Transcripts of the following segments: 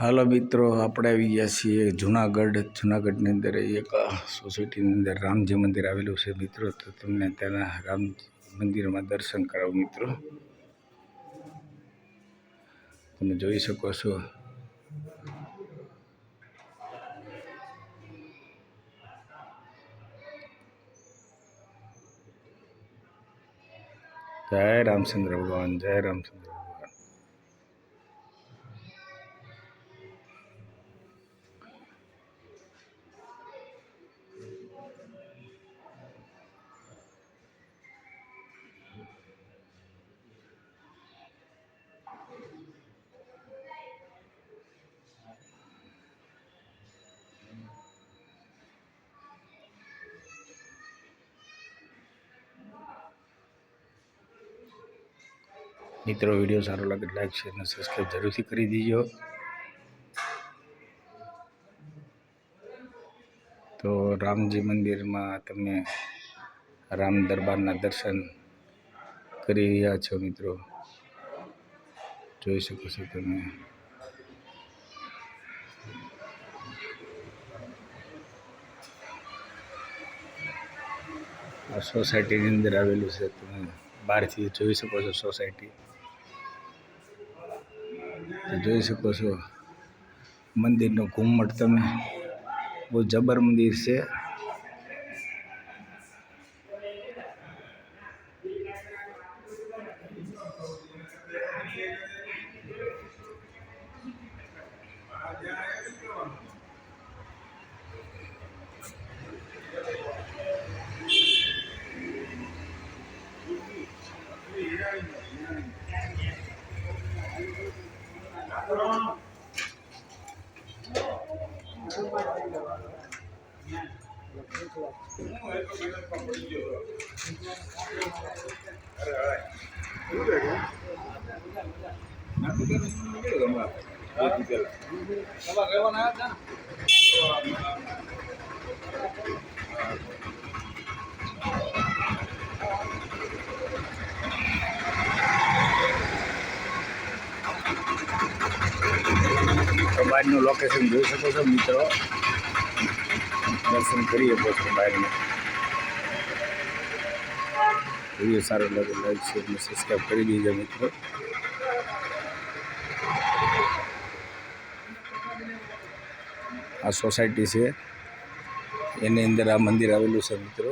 હાલો મિત્રો, આપણે આવી ગયા છીએ જુનાગઢ. જુનાગઢની અંદર એક સોસાયટીની અંદર રામજી મંદિર આવેલું છે મિત્રો. તો તમને તેના રામ મંદિરમાં દર્શન કરાવું મિત્રો. તમે જોઈ શકો છો. જય રામચંદ્ર ભગવાન, જય રામચંદ્ર મિત્રો, વીડિયો સારો લાગે લાઈક શેર અને સબસ્ક્રાઈબ જરૂરથી કરી દીજો. તો રામજી મંદિરમાં તમે રામ દરબારના દર્શન કરી રહ્યા છો મિત્રો. જોઈ શકો છો તમે. આ સોસાયટીની અંદર આવેલું છે તમે બહારથી જોઈ શકો છો સોસાયટી તો જોઈ શકો છો. મંદિરનો ઘુમ્મટ તમે. બહુ જબર મંદિર છે. બહારનું લોકેશન જોઈ શકો છો મિત્રો દર્શન કરી શકો છો બહારનું વીડિયો સારો લાગે લાઈક શેર અને સબસ્ક્રાઈબ કરી દીજો મિત્રો. આ સોસાયટી છે. એની અંદર આ મંદિર આવેલું છે મિત્રો.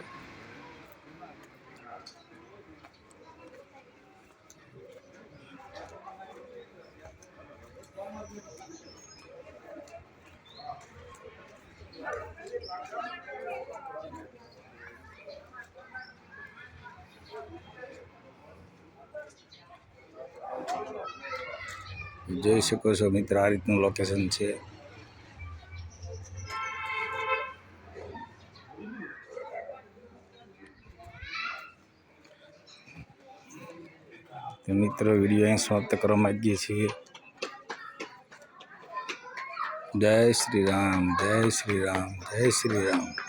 જોઈ શકો છો મિત્ર, આ રીતનું લોકેશન છે. મિત્રો, વીડિયો અહીં સમાપ્ત કરવા માંગીએ છીએ. જય શ્રી રામ, જય શ્રી રામ, જય શ્રી રામ.